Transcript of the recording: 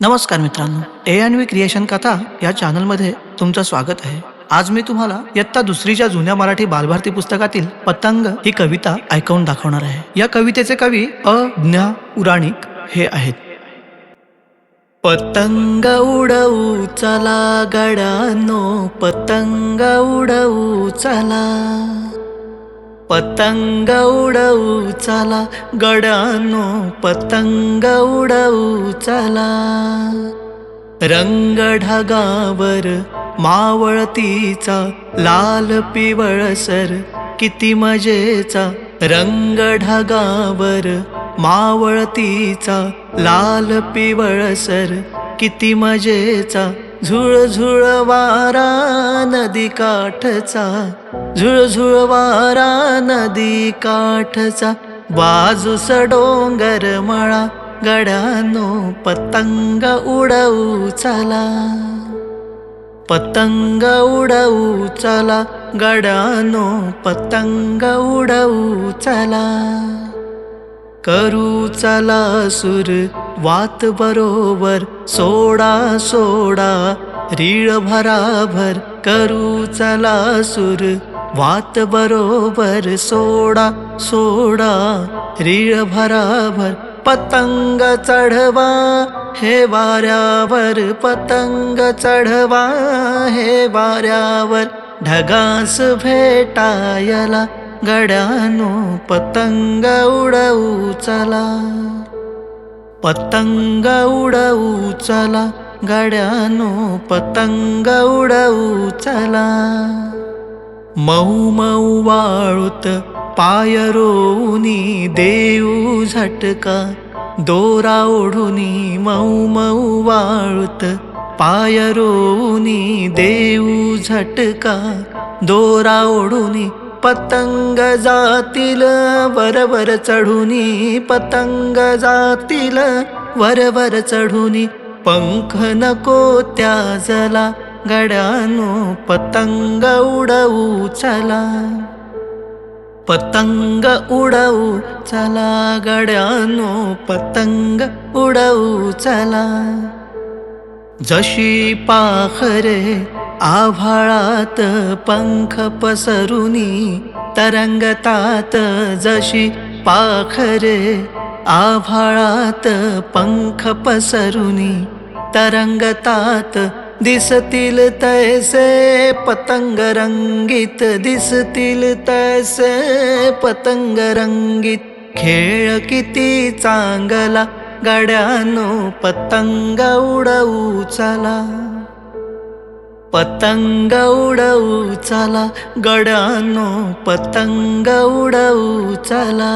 नमस्कार मित्रांनो A N V creation कथा या चॅनलमध्ये तुमचं स्वागत आहे. आज मी तुम्हाला इयत्ता दुसरीच्या जुन्या मराठी बालभारती पुस्तकातील पतंग ही कविता ऐकवून दाखवणार आहे. या कवितेचे कवी अज्ञा उराणिक हे आहेत. पतंग उडवू चला गडानो पतंग उडवू चला. पतंग उडवू चला गडानो पतंग उडवू चला. रंग ढगावर मावळतीचा लाल पिवळसर किती मजेचा. रंग ढगावर मावळतीचा लाल पिवळसर किती मजेचा. झुळझुळ वारा नदी काठचा. झुळझुळ वारा नदी काठचा बाजूस डोंगर मळा गड्यानो पतंग उडवू चला. पतंग उडवू चला गड्यानो पतंग उडवू चला. करू चला सुर वात बरोबर सोडा सोडा रीळ भराभर करू चला सुर. वात बरोबर सोडा सोडा रीळ भराभर पतंग चढवा हे वाऱ्यावर पतंग चढवा हे वाऱ्यावर ढगास भेटायला गड्यानो पतंग उडवू चला पतंग उडवू चला गड्यानो पतंग उडवू चला मऊ मऊ वाळूत पाय रोवनी देऊ झटका. दोरा ओढुनी मऊ मऊ वाळूत पाय रोवनी देऊ झटका. दोरा ओढुनी पतंग जातील वरवर चढुनी पतंग जातील वरवर चढुनी पंख नको त्याजला गडानो पतंग उडवू चला पतंग उडवू चला गड्यानो पतंग उडवू चला जशी पाखरे आभाळात पंख पसरुनी तरंगतात जशी पाखरे आभाळात पंख पसरुनी तरंगतात दिसतील तैसे पतंग रंगीत दिसतील तैसे पतंग रंगीत. खेळ किती चांगला गड्यानो पतंग उडवू चला. पतंग उडवू चला गड्यानो पतंग उडवू चला.